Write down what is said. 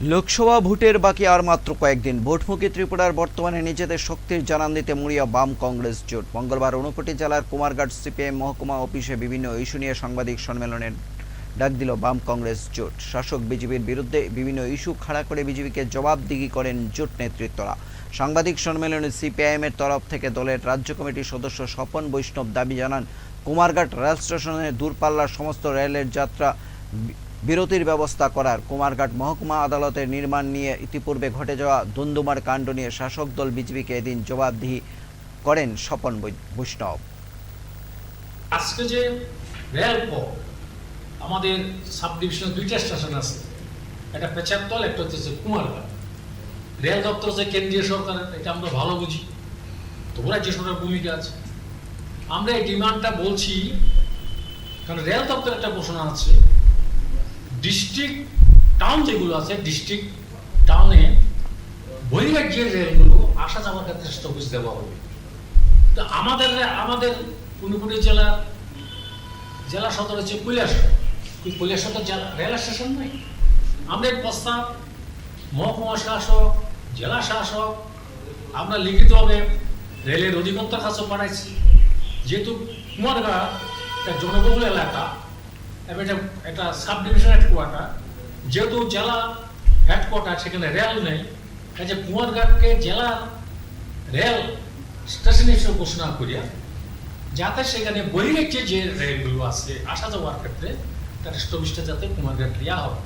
লোকসভা ভোটের বাকি আর মাত্র কয়েকদিন। ভোটমুখী ত্রিপুরার বর্তমানে নিজেদের শক্তির জানান দিতে মরিয়া বাম কংগ্রেস জোট। মঙ্গলবার ঊনকোটি জেলার কুমারঘাট সিপিএম মহকুমা অফিসে বিভিন্ন ইস্যু নিয়ে সাংবাদিক সম্মেলনের ডাক দিল বাম কংগ্রেস জোট। শাসক বিজেপির বিরুদ্ধে বিভিন্ন ইস্যু খাড়া করে বিজেপিকে জবাবদিহি করেন জোট নেতৃত্বরা। সাংবাদিক সম্মেলনে সিপিআইএমের তরফ থেকে দলের রাজ্য কমিটির সদস্য স্বপন বৈষ্ণব দাবি জানান, কুমারঘাট রেল স্টেশনে দূরপাল্লার সমস্ত রেলের যাত্রা বিরতির ব্যবস্থা করার কুমারঘাট মহকুমা আদালতের নির্মাণ নিয়ে ইতিপূর্বে ঘটে যাওয়া দুন্দুমার কাণ্ড নিয়ে শাসক দল বিজেপিকে এদিন জবাবদিহি করেন স্বপন বৈষ্ণব। আজকে যে রেলপথ আমাদের সাব ডিভিশনে দুইটা স্টেশন আছে। একটা পেচারতল একটা হচ্ছে কুমারঘাট। রেল দপ্তর যে কেন্দ্রীয় সরকারের, এটা আমরা ভালো বুঝি। তবু রাজ্য সরকারের ভূমিকা আছে। আমরা এই ডিমান্ডটা বলছি, কারণ রেল দপ্তর একটা ঘোষণা আছে ডিস্ট্রিক্ট টাউন যেগুলো আছে ডিস্ট্রিক্ট টাউনে বহির্ঘাট যে রেলগুলো আসা যাওয়ার ক্ষেত্রে স্টপেজ দেওয়া হবে। তো আমাদের আমাদের পুনপুরি জেলার জেলা সদর হচ্ছে কৈলাসহর। কৈলাসহর তো জেলা রেল স্টেশন নাই এই প্রস্তাব, মহকুমা শাসক, জেলা শাসক, আমরা লিখিতভাবে রেলের অধিকর্তার কাছে পাঠাইছি। যেহেতু কুমারঘাট একটা জনবহুল এলাকা এটা একটা সাব ডিভিশন হেডকোয়ার্টার যেহেতু জেলা হেডকোয়ার্টার সেখানে রেল নেই কাজে কুমারঘাটকে জেলা রেল স্টেশন হিসেবে ঘোষণা করিয়া, যাতে সেখানে বহিরের যে রেলগুলো আছে, আসা যাওয়ার ক্ষেত্রে তার স্টপিসটা যাতে কুমারঘাট দেওয়া হবে